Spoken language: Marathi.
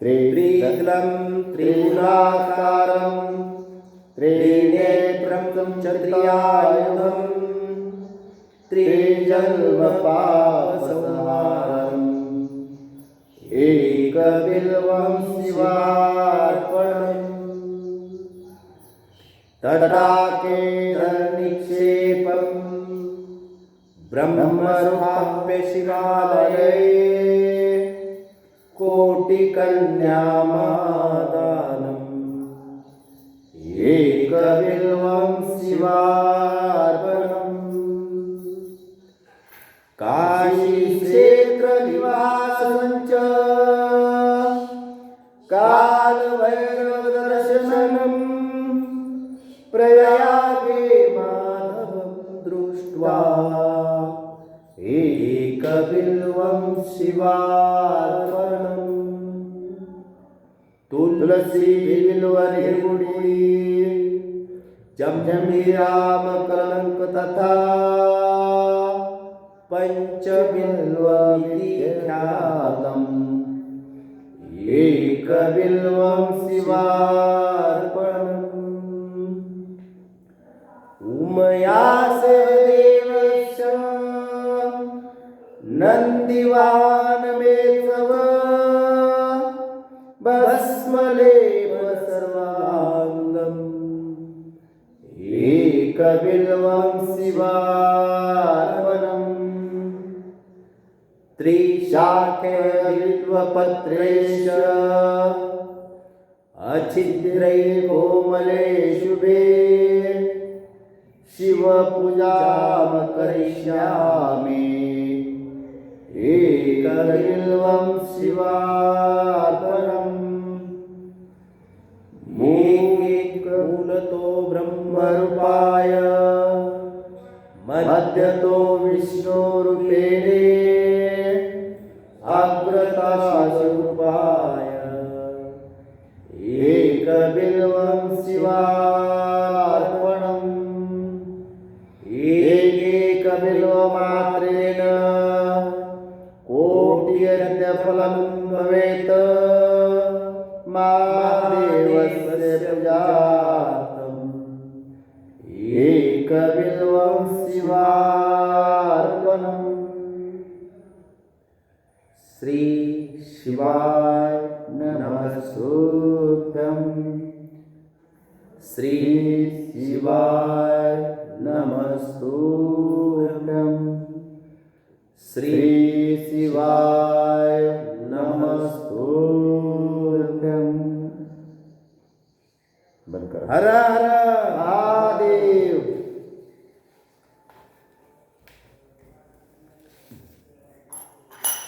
त्रिलं त्रिगुणाकारं त्रिनेत्रं च त्रियायुधं त्रि चत्रियायुधं त्रिजन्मपापसंहारम् एकबिल्वं शिवार्पणम् तटाकेतन्निक्षेपम् ब्रह्मरूपाप्य शिवालये कोटिकन्यामादानम्। एकबिल्वं शिवार्पणम् दृष्ट्वा एकबिल्वं शिवार्पणम् तुलसी बिल्वनिर्गुणी जम्झमीरामकलङ्क तथा पञ्चबिल्वमिति ख्यातम् एकबिल्वं शिवार्पणम्। उमया नन्दिवानमेत्सव भस्मलेप सर्वाङ्गम् एकबिल्वं शिवार्पणम् त्रिशाखेबिल्वपत्रेश अच्छिद्रै कोमले शुभे शिवपूजां करिष्यामि एकबिल्वं शिवापरम् मूलतो ब्रह्मरूपाय। मध्यतो विष्णुरूपेणे अग्रताशरूपाय एकबिल्वं शिवार्पणम्। एकैकबिल्वमात्रेण कोटियज्ञफलं भवेत् मा देवस्य प्रजातम् एकबिल्वं शिवार्पणम् श्री शिवाय नमः शुभ्यम् श्री शिवाय नमस्तुभ्यं श्री शिवाय नमस्तुभ्यं हर हर